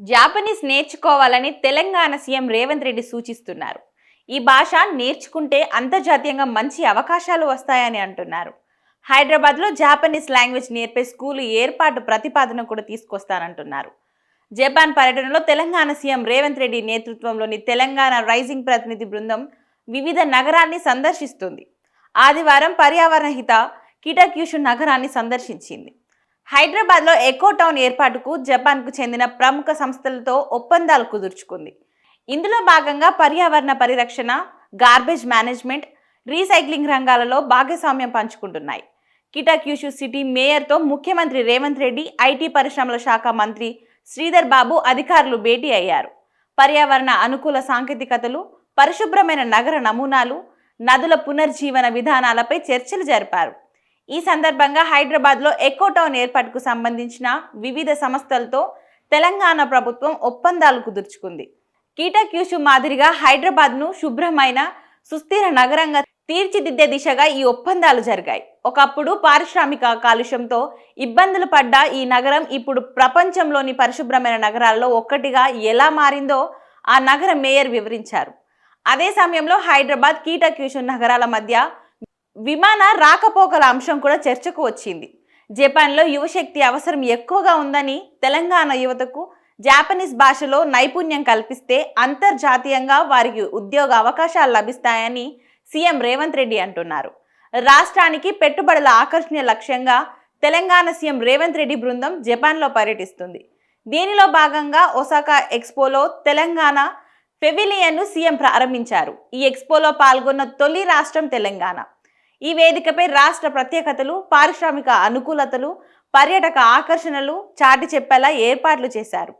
Japanese నేర్చుకోవాలని Telangana CM Revanth Reddy సూచిస్తున్నారు. ఈ భాష నేర్చుకుంటే అంతర్జాతీయంగా మంచి అవకాశాలు వస్తాయని అంటున్నారు. హైదరాబాద్లో జాపనీస్ లాంగ్వేజ్ నేర్పే స్కూలు ఏర్పాటు ప్రతిపాదన కూడా తీసుకొస్తానంటున్నారు. జపాన్ పర్యటనలో తెలంగాణ సీఎం రేవంత్ రెడ్డి నేతృత్వంలోని తెలంగాణ రైజింగ్ ప్రతినిధి బృందం వివిధ నగరాన్ని సందర్శిస్తుంది. ఆదివారం పర్యావరణ హిత కిటాక్యూషు నగరాన్ని సందర్శించింది. హైదరాబాద్లో ఎకో టౌన్ ఏర్పాటుకు జపాన్కు చెందిన ప్రముఖ సంస్థలతో ఒప్పందాలు కుదుర్చుకుంది. ఇందులో భాగంగా పర్యావరణ పరిరక్షణ గార్బేజ్ మేనేజ్మెంట్ రీసైక్లింగ్ రంగాలలో భాగస్వామ్యం పంచుకుంటున్నాయి. కిటాక్యూషు సిటీ మేయర్తో ముఖ్యమంత్రి రేవంత్ రెడ్డి ఐటీ పరిశ్రమల శాఖ మంత్రి శ్రీధర్ బాబు అధికారులు భేటీ అయ్యారు. పర్యావరణ అనుకూల సాంకేతికతలు పరిశుభ్రమైన నగర నమూనాలు నదుల పునర్జీవన విధానాలపై చర్చలు జరిపారు. ఈ సందర్భంగా హైదరాబాద్లో ఎకో టౌన్ ఏర్పాటుకు సంబంధించిన వివిధ సంస్థలతో తెలంగాణ ప్రభుత్వం ఒప్పందాలు కుదుర్చుకుంది. కీటక్యూషు మాదిరిగా హైదరాబాద్ను శుభ్రమైన సుస్థిర నగరంగా తీర్చిదిద్దే దిశగా ఈ ఒప్పందాలు జరిగాయి. ఒకప్పుడు పారిశ్రామిక కాలుష్యంతో ఇబ్బందులు పడ్డ ఈ నగరం ఇప్పుడు ప్రపంచంలోని పరిశుభ్రమైన నగరాల్లో ఒక్కటిగా ఎలా మారిందో ఆ నగర మేయర్ వివరించారు. అదే సమయంలో హైదరాబాద్ కీటక్యూషు నగరాల మధ్య విమాన రాకపోకల అంశం కూడా చర్చకు వచ్చింది. జపాన్లో యువశక్తి అవసరం ఎక్కువగా ఉందని తెలంగాణ యువతకు జాపనీస్ భాషలో నైపుణ్యం కల్పిస్తే అంతర్జాతీయంగా వారికి ఉద్యోగ అవకాశాలు లభిస్తాయని సీఎం రేవంత్ రెడ్డి అంటున్నారు. రాష్ట్రానికి పెట్టుబడుల ఆకర్షణీయ లక్ష్యంగా తెలంగాణ సీఎం రేవంత్ రెడ్డి బృందం జపాన్లో పర్యటిస్తుంది. దీనిలో భాగంగా ఒసాకా ఎక్స్పోలో తెలంగాణ పెవిలియన్ను సీఎం ప్రారంభించారు. ఈ ఎక్స్పోలో పాల్గొన్న తొలి రాష్ట్రం తెలంగాణ. ఈ వేదికపై రాష్ట్ర ప్రత్యేకతలు పారిశ్రామిక అనుకూలతలు పర్యాటక ఆకర్షణలు చాటి చెప్పేలా ఏర్పాట్లు చేశారు.